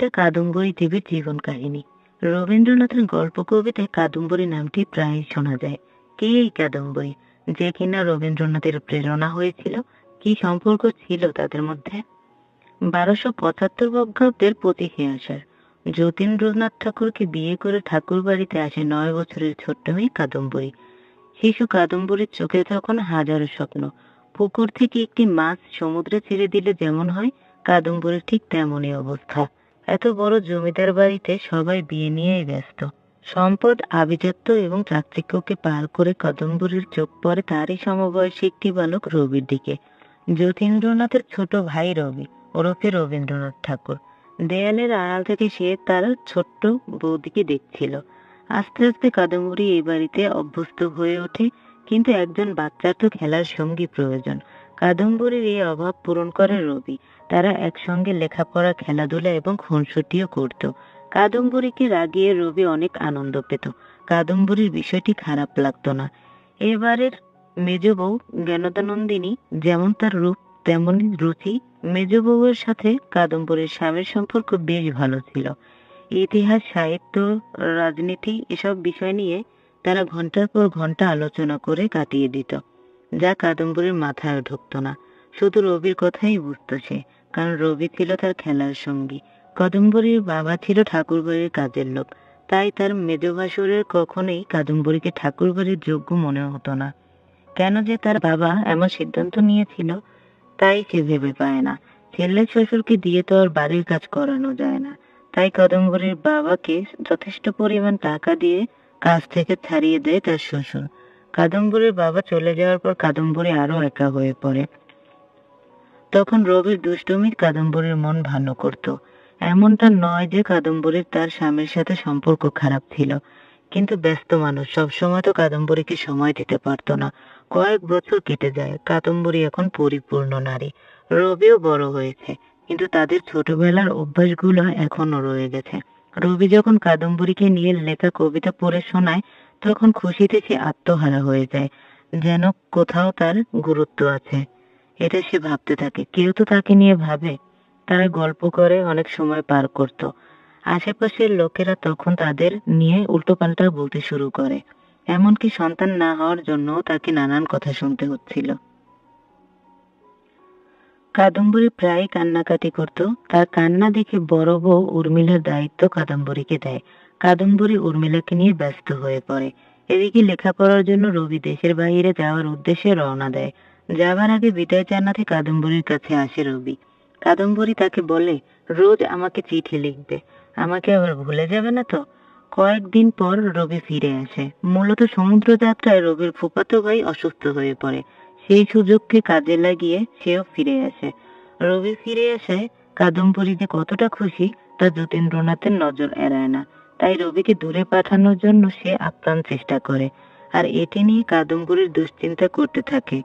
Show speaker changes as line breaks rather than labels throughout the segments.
এটা কাদম্বরী দেবীর জীবন কাহিনী। রবীন্দ্রনাথের গল্প কবিতায় কাদম্বরী নামটি প্রায়ই শোনা যায়। কে এই কাদম্বরী? যে কিনা রবীন্দ্রনাথের প্রেরণা হয়েছিল, কি সম্পর্ক ছিল তাদের মধ্যে? বারোশো পঁচাত্তর বঙ্গাব্দের পঁচিশে আষাঢ়। যতীন্দ্রনাথ ঠাকুরকে বিয়ে করে ঠাকুর বাড়িতে আসে নয় বছরের ছোট্ট মেয়ে কাদম্বরী। শিশু কাদম্বরীর চোখে তখন হাজারো স্বপ্ন। পুকুর থেকে একটি মাছ সমুদ্রে ছেড়ে দিলে যেমন হয়, কাদম্বরীর ঠিক তেমনই অবস্থা। এত বড় জমিদার বাড়িতে সবাই বিয়ে নিয়েই ব্যস্ত। সম্পদ, আভিজাত্য এবং চাকচিক্যকে পার করে কাদম্বরীর চোখ পড়ে তারই সমবয়সী একটি বালক রবির দিকে। যতীন্দ্রনাথের ছোট ভাই রবি, ওরফে রবীন্দ্রনাথ ঠাকুর। দেয়ালের আড়াল থেকে সে তার ছোট্ট বৌদিকে দেখছিল। আস্তে আস্তে কাদম্বরী এই বাড়িতে অভ্যস্ত হয়ে ওঠে, কিন্তু একজন বাচ্চার তো খেলার সঙ্গী প্রয়োজন। কাদম্বরীর এই অভাব পূরণ করে রবি। তারা একসঙ্গে লেখাপড়া খেলাধুলা এবং খুনসুটিও করত। কাদম্বরীকে রাগিয়ে রবি অনেক আনন্দ পেত। কাদম্বরীর বিষয়টি খারাপ লাগতো না। এবারের মেজ বউ জ্ঞানদানন্দিনী যেমন তার রূপ তেমনই রুচি মেজ বউয়ের সাথে কাদম্বরীর স্বামীর সম্পর্ক বেশ ভালো ছিল। ইতিহাস সাহিত্য রাজনীতি এসব বিষয় নিয়ে তারা ঘণ্টার পর ঘণ্টা আলোচনা করে কাটিয়ে দিত। যা কাদম্বরীর মাথায় ঢুকতো না। শুধু রবির কথাই বুঝতো সে, কারণ রবি ছিল তার খেলার সঙ্গী। কাদম্বরীর বাবা ছিল ঠাকুরবাড়ির কাজের লোক। তাই তার মেজ ভাসুরের কখনোই কাদম্বরীকে ঠাকুরবাড়ির যোগ্য মনে হতো না। কেন যে তার বাবা এমন সিদ্ধান্ত নিয়েছিল, তাই সে ভেবে পায় না। ছেলে শ্বশুরকে দিয়ে তো আর বাড়ির কাজ করানো যায় না। তাই কাদম্বরীর বাবাকে যথেষ্ট পরিমাণ টাকা দিয়ে কাজ থেকে ছাড়িয়ে দেয় তার শ্বশুর। কাদম্বরীর বাবা চলে যাওয়ার পর কাদম্বরী আরও একা হয়ে পড়ে। তখন রবির দুষ্টুমি কাদম্বরীর মন ভালো করত। এমনটা নয় যে কাদম্বরীর তার স্বামীর সাথে সম্পর্ক খারাপ ছিল। কিন্তু ব্যস্ত মানুষ, সবসময় তো কাদম্বরীকে সময় দিতে পারতো না। কয়েক বছর কেটে যায়, কাদম্বরী এখন পরিপূর্ণ নারী। রবিও বড় হয়েছে, কিন্তু তাদের ছোটবেলার অভ্যাসগুলো এখনও রয়ে গেছে। রবি যখন কাদম্বরীকে নিয়ে লেখা কবিতা পড়ে শোনায়, তখন খুশিতে সে আত্মহারা হয়ে যায়। যেন কোথাও তার গুরুত্ব আছে। এটা সে ভাবতে থাকে। কেউ তো তাকে নিয়ে ভাবে। তারা গল্প করে, অনেক সময় পার করত। আশেপাশের লোকেরা তখন তাদের নিয়ে উল্টোপাল্টা বলতে শুরু করে। এমনকি সন্তান না হওয়ার জন্য তাকে নানান কথা শুনতে হচ্ছিল। কাদম্বরী প্রায় কান্নাকাটি করত। তার কান্না দেখে বড় বউ উর্মিলার দায়িত্ব কাদম্বরীকে দেয়। কাদম্বরী উর্মিলাকে নিয়ে ব্যস্ত হয়ে পড়ে। এদিকে লেখাপড়ার জন্য রবি দেশের বাইরে যাওয়ার উদ্দেশ্যে রওনা দেয়। যাবার আগে বিদায় জানাতে কাদম্বরীর কাছে আসে রবি। কাদম্বরী তাকে বলে, রোজ আমাকে চিঠি লিখবে। আমাকে আবার ভুলে যাবে না তো? কয়েকদিন পর রবি ফিরে আসে। মূলত সমুদ্র যাত্রায় রবির ফুফাতো ভাই অসুস্থ হয়ে পড়ে। সেই সুযোগকে কাজে লাগিয়ে সেও ফিরে আসে। রবি ফিরে আসায় কাদম্বরী যে কতটা খুশি, তা যতীন্দ্রনাথের নজর এড়ায় না। তাই রবিকে দূরে পাঠানোর জন্য সে আপ্রাণ চেষ্টা করে, আর এটি নিয়ে কাদম্বরীর দুশ্চিন্তা করতে থাকে।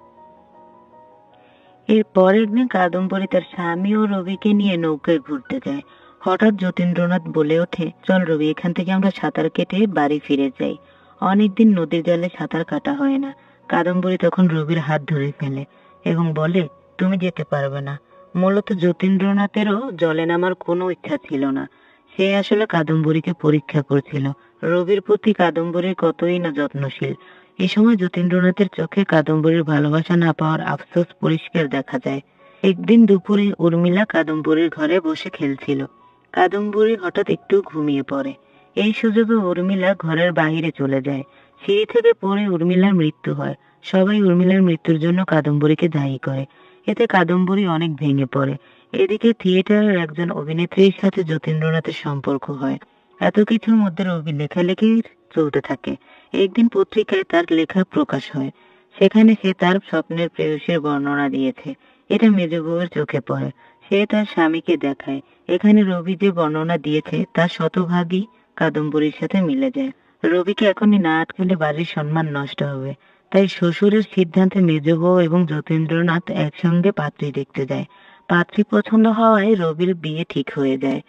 এর পরের দিন কাদম্বরী তার স্বামী ও রবিকে নিয়ে নৌকায় ঘুরতে যায়। হঠাৎ যতীন্দ্রনাথ বলে ওঠে, চল রবি, এখান থেকে আমরা সাঁতার কেটে বাড়ি ফিরে যাই। অনেকদিন নদীর জলে সাঁতার কাটা হয় না। কাদম্বরী তখন রবির হাত ধরে ফেলে এবং বলে, তুমি যেতে পারবে না। মূলত যতীন্দ্রনাথেরও জলে নামার কোনো ইচ্ছা ছিল না। সে আসলে কাদম্বরীকে পরীক্ষা করছিল। রবির প্রতি কাদম্বরীর কতই না যত্নশীল। এ সময় যতীন্দ্রনাথের চোখে কাদম্বরীর ভালোবাসা না পাওয়ার আফসোস পরিষ্কার দেখা যায়। একদিন দুপুরে উর্মিলা কাদম্বরীর ঘরে বসে খেলছিল। কাদম্বরী হঠাৎ একটু ঘুমিয়ে পড়ে। এই সুযোগে উর্মিলা ঘরের বাহিরে চলে যায়। সিঁড়ি থেকে পরে উর্মিলার মৃত্যু হয়। সবাই উর্মিলার মৃত্যুর জন্য কাদম্বরীকে দায়ী করে। এতে কাদম্বরী অনেক ভেঙে পড়ে। এদিকে থিয়েটারের একজন অভিনেত্রীর সাথে যতীন্দ্রনাথের সম্পর্ক হয়। এত কিছুর মধ্যে রবি লেখালেখি চলতে থাকে। একদিন পত্রিকায় তার লেখা প্রকাশ হয়। সেখানে সে তার স্বপ্নের প্রেয়সীর বর্ণনা দিয়েছে। এটা মেজ বউয়ের চোখে পড়ে। সে তার স্বামীকে দেখায়। এখানে রবি যে বর্ণনা দিয়েছে তার শতভাগই কাদম্বরীর সাথে মিলে যায়। রবিকে এখনই না আটকালে বাড়ির সম্মান নষ্ট হবে। তাই শ্বশুরের সিদ্ধান্তে মেজ এবং যতীন্দ্রনাথ একসঙ্গে পাত্রী দেখতে যায়। পাত্রী পছন্দ হওয়ায় রবির বিয়ে ঠিক হয়ে যায়।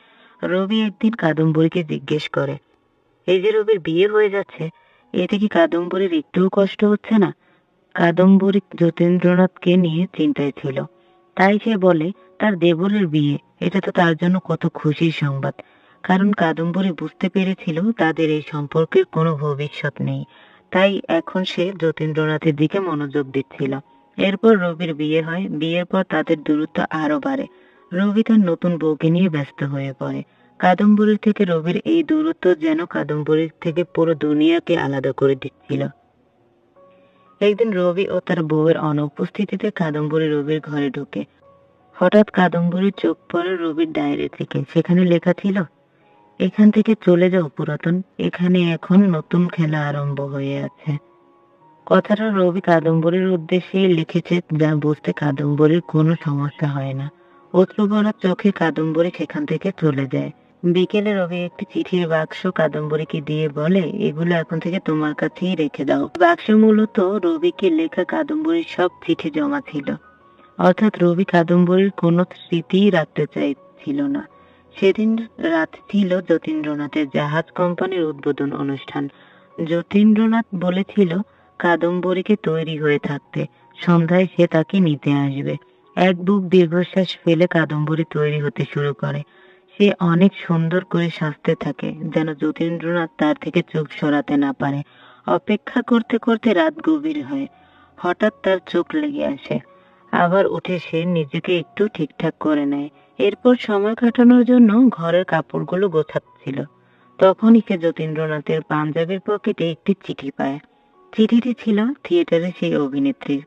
রবি একদিন কাদম্বরীকে জিজ্ঞেস করে, এই যে রবির বিয়ে হয়ে যাচ্ছে, এতে কি কাদম্বরীর একটুও কষ্ট হচ্ছে না? কাদম্বরী যতীন্দ্রনাথকে নিয়ে চিন্তায় ছিল। তাই সে বলে, তার দেবরের বিয়ে, এটা তো তার জন্য কত খুশির সংবাদ। কারণ কাদম্বরী বুঝতে পেরেছিল তাদের এই সম্পর্কের কোনো ভবিষ্যৎ নেই। তাই এখন সে যতীন্দ্রনাথের দিকে মনোযোগ দিচ্ছিল। এরপর রবির বিয়ে হয়। বিয়ের পর তাদের দূরত্ব আরও বাড়ে। রবি তার নতুন বউকে নিয়ে ব্যস্ত হয়ে পড়ে। কাদম্বরীর থেকে রবির এই দূরত্ব যেন কাদম্বরীর থেকে পুরো দুনিয়াকে আলাদা করে দিচ্ছিল। একদিন রবি ও তার বউয়ের অনুপস্থিতিতে কাদম্বরী রবির ঘরে ঢোকে। হঠাৎ কাদম্বরীর চোখ পড়ে রবির ডায়েরি থেকে। সেখানে লেখা ছিল এখান থেকে চলে যাও পুরাতন। এখানে এখন নতুন খেলা আরম্ভ হয়ে আছে। কথাটা রবি কাদম্বরীর উদ্দেশ্যেই লিখেছে, যা বুঝতে কাদম্বরীর কোনো সমস্যা হয় না। অশ্রু ভরা চোখে কাদম্বরী সেখান থেকে চলে যায়। বিকেলে রবি একটি চিঠির বাক্স কাদম্বরীকে দিয়ে বলে, এগুলো এখন থেকে তোমার কাছেই রেখে দাও। বাক্স মূলত রবিকে লেখা কাদম্বরীর সব চিঠি জমা ছিল। অর্থাৎ রবি কাদম্বরীর কোনো স্মৃতিই রাখতে চাইছিল না। সেদিন রাত ছিল যতীন্দ্রনাথের জাহাজ কোম্পানির উদ্বোধন অনুষ্ঠান। যতীন্দ্রনাথ বলেছিল, কাদম্বরীকে তৈরি হয়ে থাকতে। সন্ধ্যায় সে তাকে নিতে আসবে। এক বুক দীর্ঘশ্বাস ফেলে কাদম্বরী তৈরি হতে শুরু করে। সে অনেক সুন্দর করে সাজতে থাকে, যেন যতীন্দ্রনাথ তার থেকে চোখ সরাতে না পারে। অপেক্ষা করতে করতে রাত গভীর হয়। হঠাৎ তার চোখ লেগে আসে। আবার উঠে সে নিজেকে একটু ঠিকঠাক করে নেয়। এরপর সময় কাটানোর জন্য ঘরের কাপড়গুলো গোছাচ্ছিল। তখনই সে যতীন্দ্রনাথের পাঞ্জাবের পকেটে একটি চিঠি পায়। চিঠিটি ছিল থিয়েটারে সেই অভিনেত্রীর,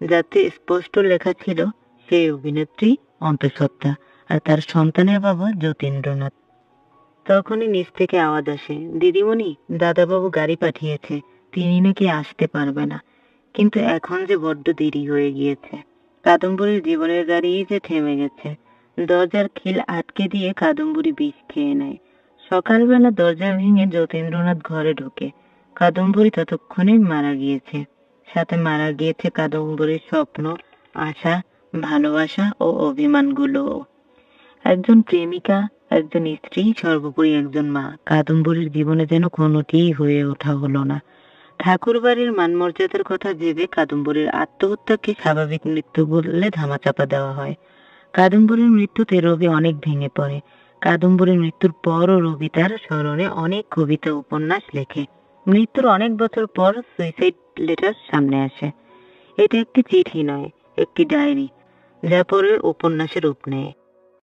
যাতে স্পষ্ট লেখা ছিল সেই অভিনেত্রী অন্তঃসত্ত্বা আর তার সন্তানের বাবা যতীন্দ্রনাথ। তখনই নিচ থেকে আওয়াজ আসে, দিদিমণি, দাদাবাবু গাড়ি পাঠিয়েছে, তিনি নাকি আসতে পারবে না। কিন্তু এখন যে বড্ড দেরি হয়ে গিয়েছে, কাদম্বরীর জীবনের গাড়ি যে থেমে গেছে দরজার খিল আটকে দিয়ে কাদম্বরী বিষ খেয়ে নেয়। সকালবেলা দরজা ভেঙে যতীন্দ্রনাথ ঘরে ঢোকে। কাদম্বরী ততক্ষণে মারা গিয়েছে। সাথে মারা গিয়েছে কাদম্বরীর স্বপ্ন, আশা, ভালোবাসা ও অভিমানগুলো একজন প্রেমিকা, একজন স্ত্রী, সর্বোপরি একজন মা। কাদম্বরীর জীবনে যেন কোনোটিই হয়ে ওঠা হলো না। ঠাকুরবাড়ির মানমর্যাদার কথা ভেবে কাদম্বরীর আত্মহত্যাকে স্বাভাবিক মৃত্যু বললে ধামাচাপা দেওয়া হয়। কাদম্বরীর মৃত্যুতে রবি অনেক ভেঙে পড়ে। কাদম্বরীর মৃত্যুর পরও রবি তার স্মরণে অনেক কবিতা উপন্যাস লেখে। মৃত্যুর অনেক বছর পর সুইসাইড লেটার সামনে আসে। এটা একটি চিঠি নয়, একটি ডায়েরি, যা পরে উপন্যাসের রূপ নেয়।